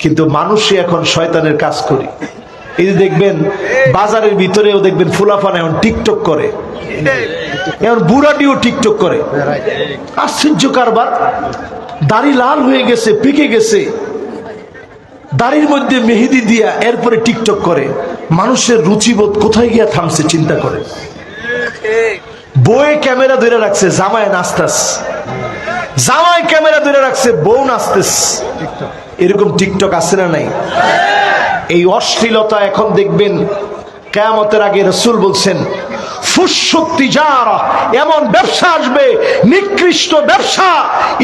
কিন্তু মানুষই এখন শয়তানের কাজ করি। এই যে দেখবেন, বাজারের ভিতরেও দেখবেন ফুলাফান এখন টিকটক করে। এখন বুড়াটিও টিকটক করে। আশ্চর্য কারবার। দাড়ি লাল হয়ে গেছে, পেকে গেছে। দাড়ির মধ্যে মেহেদি দিয়া এরপরে টিকটক করে। মানুষের রুচিবোধ কোথায় গিয়া থামছে, চিন্তা করে বউয়ে ক্যামেরা ধরে রাখছে, জামায় নাচতাস। জামায় ক্যামেরা ধরে রাখছে, বউ নাচতেস। এরকম টিকটক আছে না নাই? এই অশ্লীলতা এখন দেখবেন কেয়ামতের আগে রসুল বলছেন যারা, এমন ব্যবসা আসবে, নিকৃষ্ট ব্যবসা,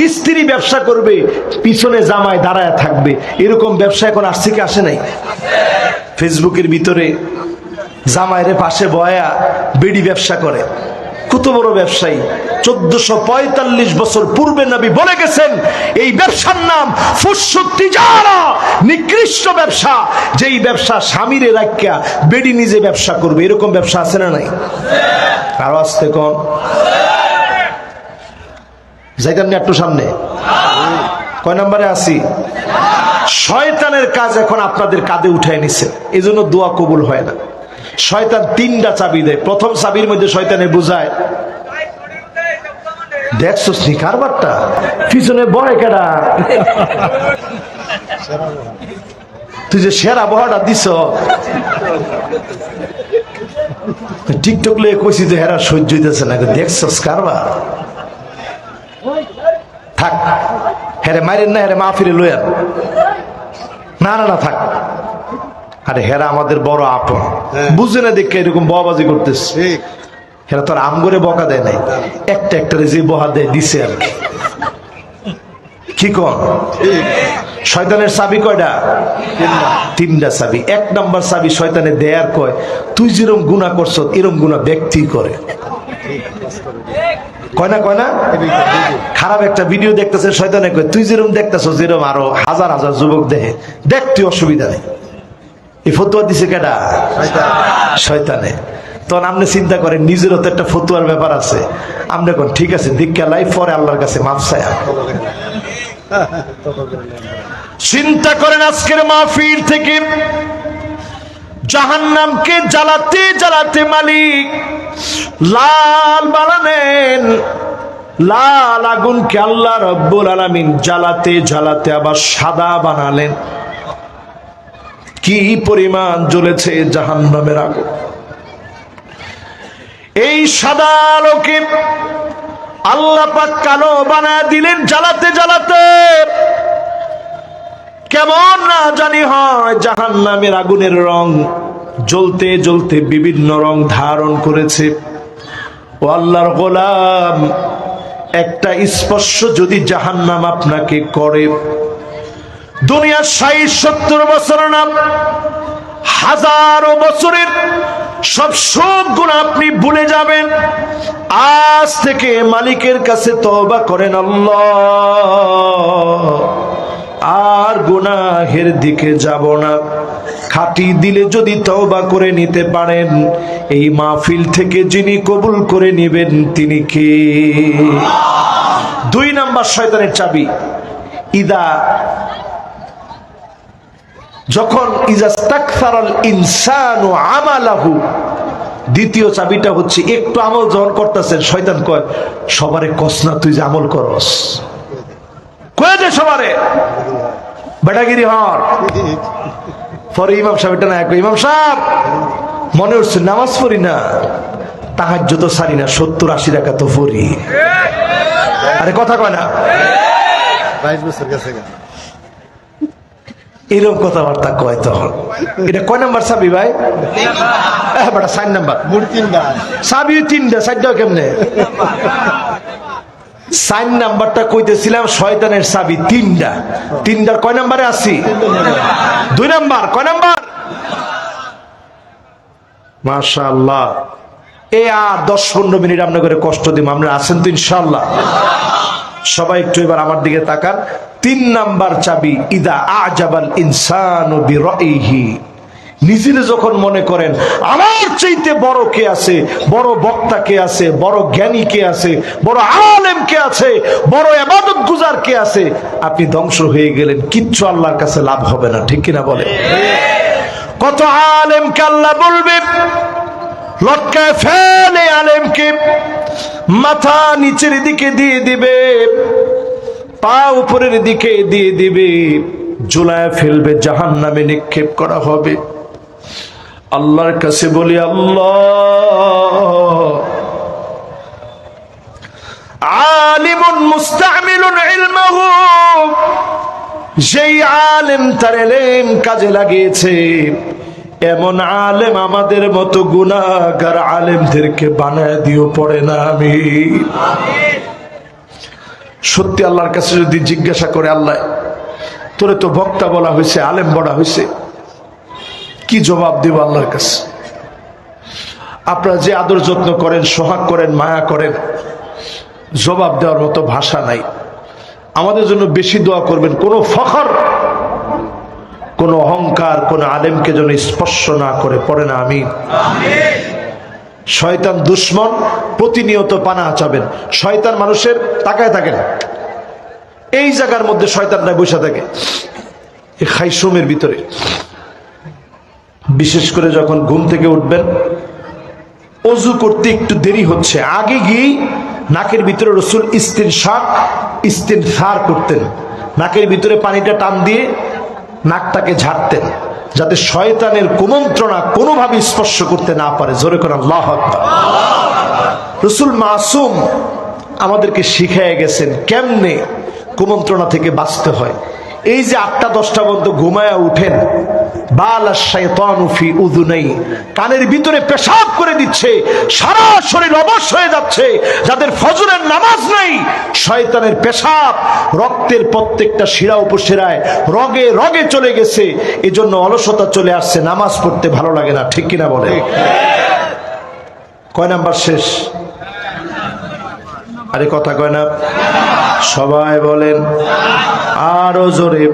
স্ত্রী ব্যবসা করবে, পিছনে জামায় দাঁড়ায় থাকবে। এরকম ব্যবসা এখন আসছে কি আসে নাই? ফেসবুকের ভিতরে জামাইরে পাশে বয়া বেডি ব্যবসা করে। কত বড় ব্যবসায়ী? চোদ্দশো পঁয়তাল্লিশ বছর পূর্বে নবী বলে গেছেন, এই ব্যবসার নাম ফুসুক্তি যারা নিকৃষ্ট ব্যবসা। যেই ব্যবসা স্বামীরে রাখিয়া বেডি নিজে ব্যবসা করবে, এরকম ব্যবসা আছে না নাই? আরও আসতে কম যাইতাম না একটু সামনে। কয় নম্বরে আসি শয়তানের কাজ এখন আপনাদের কাঁধে উঠায় নিছে এই জন্য দোয়া কবুল হয় না। শয়তান তিনটা চাবি দেয়। প্রথম চাবির মধ্যে শয়তানে বুঝায়, দেখছ কারবারটা পিছনে বয় কেডা? তুই যে সেরা বহাটা দিছ। টিকটক লিয়ে কইছি যে হেরা সহ্য হইতেছে না। দেখছস কারবার থাক, হেরে মারেন না, হেরে মাহফিরে লইয়ান না না না, থাক। আরে হেরা আমাদের বড় আপন। বুঝে না দেখে এরকম ববাজি করতেছে। হেরা তোর আম করে বকা দেয় নাই। একটা একটা যে বহা দেয় দিছে আর কি। কি কন শয়তানের চাবি কয়টা তিনটা চাবি। এক নাম্বার চাবি শয়তানে দেয়ার কয় তুই যেরকম গুণা করছ এরম গুণা ব্যক্তি করে। কয় না কয় না? খারাপ একটা ভিডিও দেখতেছে শয়তানে কয় তুই যেরকম দেখতেছ যেরকম আরও হাজার হাজার যুবক দেহে দেখতে অসুবিধা নেই। এই ফতুয়া দিছে কেডা? শয়তানে। তখন আপনি চিন্তা করেন নিজেরও তো একটা ফতুয়ার ব্যাপার আছে। আপনি কোন ঠিক আছে দীক্ষা লাইফ পরে আল্লাহর কাছে মাপ চায়া। চিন্তা করেন আজকের মাহফিল থেকে। জাহান্নামকে জ্বালাতে জ্বালাতে মালিক লাল বানালেন। লাল আগুনকে আল্লাহ রব্বুল আলামিন জ্বালাতে জ্বালাতে আবার সাদা বানালেন। কি পরিমাণ জ্বলেছে জাহান্নামের আগুন? এই সাদা আলোকে আল্লাহ কালো বানায় দিলেন জ্বালাতে জ্বালাতে। কেমন না জানি হয় জাহান নামের আগুনের রং জ্বলতে জ্বলতে বিভিন্ন রং ধারণ করেছে। ও আল্লাহর গোলাম, একটা স্পর্শ যদি জাহান্নাম আপনাকে করে দুনিয়ার ষাট, সত্তর বছর নাম, হাজারো বছরের সব সব গুণ আপনি ভুলে যাবেন। আজ থেকে মালিকের কাছে তওবা করেন আর গুনাহের দিকে যাব না। খাটি দিলে যদি তওবা করে নিতে পারেন, এই মাহফিল থেকে যিনি কবুল করে নেবেন তিনি কে? দুই নাম্বার শয়তানের চাবি। ইদা যখন ইজাস্তাকসারাল ইনসানু আমালাহু, দ্বিতীয় চাবিটা হচ্ছে একটু আমল যখন করতেছেন, শয়তান কয়, সবারে কসনা তুই যে আমল করস। কয়ে সবারে। বেটাগিরি হর পরে ইমাম সাহেব এটা না ইমাম সাহেব, মনে হচ্ছে নামাজ পড়ি না। তাহার যত সারি না, সত্তর আশি টাকা তো পড়ি। আরে কথা কয় না। বাইশ বছর গেছে। এরকম কথাবার্তা কয় তখন? এটা কয় নাম্বার চাবি ভাই? হ্যাঁ বেটা নাম্বার। বুড়ি তিনটা চাবি কেমনে? সাইন নাম্বারটা কইতেছিলাম শয়তানের চাবি তিনটা তিনটার কয় নাম্বারে আছি? দুই নাম্বার কয় নাম্বার? মাশাআল্লাহ। এ আর দশ পনেরো মিনিট আপনার করে কষ্ট দিব আমরা আছেন তো ইনশাল্লাহ সবাই একটু এবার আমার দিকে তাকান। তিন নাম্বার চাবি, ইদা আজাবাল ইনসান নিজেরে যখন মনে করেন, আমার চাইতে বড় কে আছে? বড় বক্তা কে আছে? বড় জ্ঞানী কে আছে? বড় আলেম কে আছে? বড় এবাদত গুজার কে আছে? আপনি ধ্বংস হয়ে গেলেন, কিচ্ছু আল্লাহর কাছে লাভ হবে না, ঠিক কিনা বলে কত আলেমকে আল্লাহ বলবে লটকায় ফেলে আলেমকে। মাথা নিচের দিকে দিয়ে দিবে, পা উপরের দিকে দিয়ে দিবে, জুলায় ফেলবে জাহান নামে নিক্ষেপ করা হবে। আল্লাহর কাছে বলি, আল্লাহ। যেই আলেম তার এলেম কাজে লাগিয়েছে এমন আলেম আমাদের মতো গুনাহগার আলেমদেরকে বানায় দিও, পড়ে না আমি। সত্যি আল্লাহর কাছে যদি জিজ্ঞাসা করে, আল্লাহ, তোরে তো বক্তা বলা হয়েছে, আলেম বলা হয়েছে, কি জবাব দেব আল্লাহর কাছে? আপনারা যে আদর যত্ন করেন, সোহাগ করেন, মায়া করেন, জবাব দেওয়ার মতো ভাষা নাই। আমাদের জন্য বেশি দোয়া করবেন। কোনো ফখর কোন অহংকার, কোন আলেমকে যেন স্পর্শ না করে, পড়ে না আমি শয়তান দুশ্মন, প্রতিনিয়ত পানা চাবেন শয়তান মানুষের তাকায় থাকেন। এই জায়গার মধ্যে শয়তানরা বসে থাকে। এই খাইসুমের ভিতরে। বিশেষ করে যখন ঘুম থেকে উঠবেন, অজু করতে একটু দেরি হচ্ছে। আগে গিয়েই নাকের ভিতরে রসুল ইস্তিন শাক ইস্তিন সার করতেন। নাকের ভিতরে পানিটা টান দিয়ে নাকটাকে ঝাড়তেন যাতে শয়তানের কুমন্ত্রণা কোনোভাবে স্পর্শ করতে না পারে। জোরে করে আল্লাহ রসুল মাসুম আমাদেরকে শিখিয়ে গেছেন কেমনে কুমন্ত্রণা থেকে বাঁচতে হয়। এই যে আটটা, দশটা পর্যন্ত ঘুমায়া উঠেন, বাল শৈতানুফি উদুনাই কানের ভিতরে পেশাব করে দিচ্ছে, সারা শরীর অবশ হয়ে যাচ্ছে, যাদের ফজরের নামাজ নেই, শয়তানের পেশাব রক্তের প্রত্যেকটা শিরা উপশিরায় রগে রগে চলে গেছে, এজন্য অলসতা চলে আসছে, নামাজ পড়তে ভালো লাগে না, ঠিক কিনা বলে কয় নাম্বার শেষ? আরে কথা কয় না, সবাই বলেন আরও জোরে।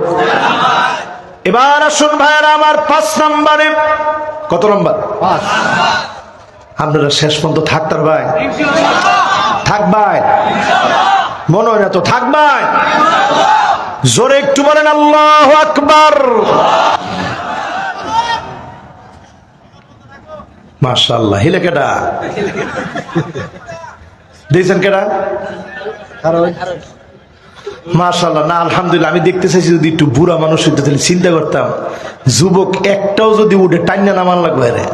এবার আসুন ভাইয়ারা আমার পাঁচ নাম্বারে। কত নম্বর? আপনারা শেষ পর্যন্ত থাকতার ভাই। থাকবাই মনে হয় না তো থাকবাই জোরে একটু বলেন আল্লাহ আকবার। মাশাল্লাহ হিলে কেডা? দিয়েছেন কেডা? না, আলহামদুলিল্লাহ, আমি দেখতে চাইছি যদি একটু বুড়া মানুষ হইতে, তাহলে চিন্তা করতাম, যুবক একটাও যদি উঠে টাইনা নামান লাগবে রে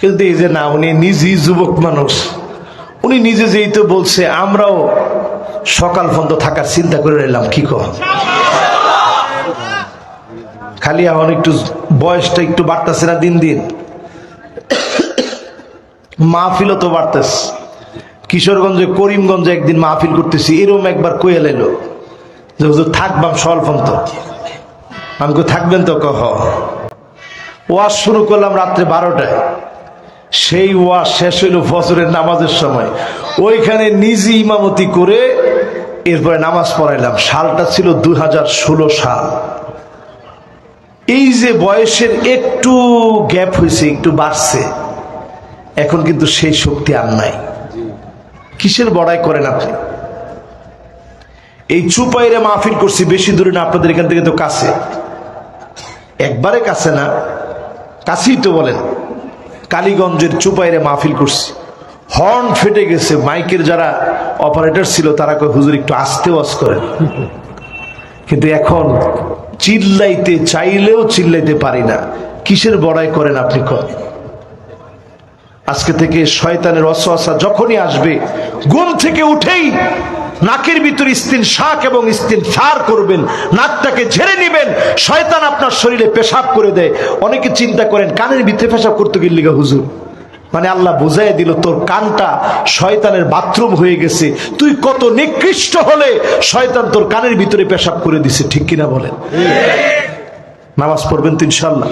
কিন্তু এই যে, না, উনি নিজেই যুবক মানুষ। উনি নিজে যেই তো বলছে, আমরাও সকাল পর্যন্ত থাকার চিন্তা করে নিলাম কি কহ খালি এখন একটু বয়সটা একটু বাড়তেছে না দিন দিন। মাহফিলও তো বাড়তেছে। কিশোরগঞ্জে করিমগঞ্জে একদিন মাহফিল করতেছি এরম একবার কয়ে এলো যে হুজুর থাকবাম স্বল্পন্ত আমি কই, থাকবেন তো? কহ ওয়াজ শুরু করলাম রাত্রে বারোটায়। সেই ওয়াজ শেষ হইল ফজরের নামাজের সময়। ওইখানে নিজে ইমামতি করে এরপরে নামাজ পড়াইলাম। সালটা ছিল দুই হাজার ষোলো সাল। এই যে বয়সের একটু গ্যাপ হয়েছে একটু বাড়ছে এখন কিন্তু সেই শক্তি আর নাই। কিসের বড়াই করেন আপনি? এই চুপাইরে মাহফিল করছি, বেশি দূরে না, আপনাদের এখান থেকে তো কাছে। একবারে কাছে না, কাছেই তো বলেন। কালীগঞ্জের চুপাইরে মাহফিল করছি। হর্ন ফেটে গেছে, মাইকের যারা অপারেটর ছিল, তারা কয়, হুজুর, একটু আস্তে ওয়াজ করেন। কিন্তু এখন চিল্লাইতে চাইলেও চিল্লাইতে পারি না। কিসের বড়াই করেন আপনি কর আজকে থেকে শয়তানের অসহসা যখনই আসবে ঘুম থেকে উঠেই নাকের ভিতর স্তিন শাক এবং স্তিন সার করবেন নাকটাকে ঝেড়ে নেবেন শয়তান আপনার শরীরে পেশাব করে দেয়। অনেকে চিন্তা করেন কানের ভিতরে পেশাব করতে গেলি গা হুজুর। মানে আল্লাহ বুঝাই দিল তোর কানটা শয়তানের বাথরুম হয়ে গেছে। তুই কত নিকৃষ্ট হলে শয়তান তোর কানের ভিতরে পেশাব করে দিছে ঠিক কিনা বলেন? নামাজ পড়বেন তো ইনশাল্লাহ